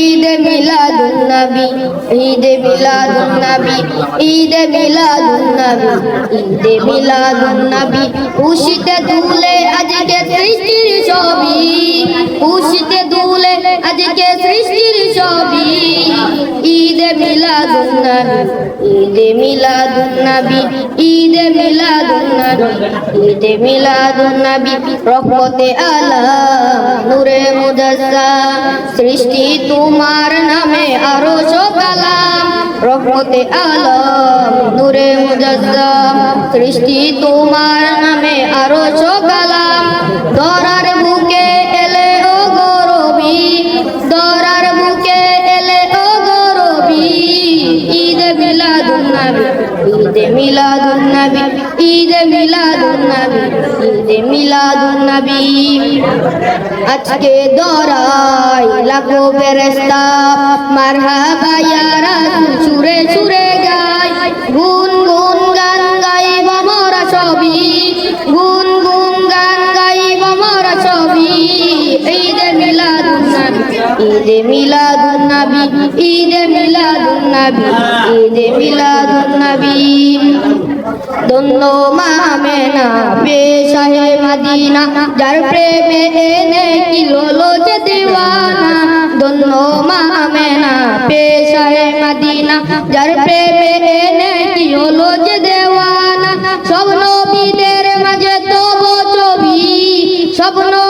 ঈদে মিলাদুন নবী, ঈদে মিলাদুন নবী, ঈদে মিলাদুন নবী, ঈদে মিলাদুন নবী। খুশিতে তুলে আজকে সৃষ্টির ছবি। মিলাদুন নবী ঈদে মিলাদুন নবী, ঈদে মিলাদুন নবী, ঈদে মিলাদুন নবী, রহমতে নূরে সৃষ্টি তোমার নামে আরও কালাম, রহমতে আলম নূরে মুজাসসাম, সৃষ্টি তোমার নামে আরও কালাম। ঈদ মিলাদুন নবী, ঈদে মিলাদুন নবী, ঈদে মিলাদুন নবী। আজকে দরাই লাখো ফেরেশতা। মারহাবা ইয়া রাসূল সুরে সুরে ঈদ মিলাদুন নবী, ঈদ মিলাদুন নবী, ঈদ মিলাদুন নবী। ধন্য মা মেনা বেশাহে মদিনা, যার প্রেমে এনে কি লোলো যে দিওয়ানা। ধন্য মা মেনা পেশাহে মদিনা, যার প্রেমে এনে কি হলো যে দেওয়ানা। সব নবীদের মাঝে তব ছবি, সব নবীদের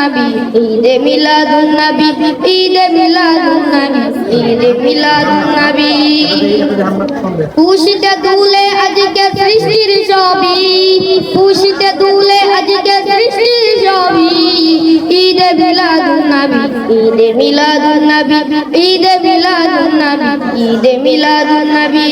নবী, ঈদ মিলাদুন নবী, ঈদ মিলাদুন নবী, ঈদ মিলাদুন নবী। খুশিতে দুলে আজকে সৃষ্টির ছবি খুশিতে দুলে আজকে সৃষ্টির ছবি। ঈদ মিলাদুন নবী, ঈদ মিলাদুন নবী, ঈদ মিলাদুন নবী, ঈদ মিলাদুন নবী।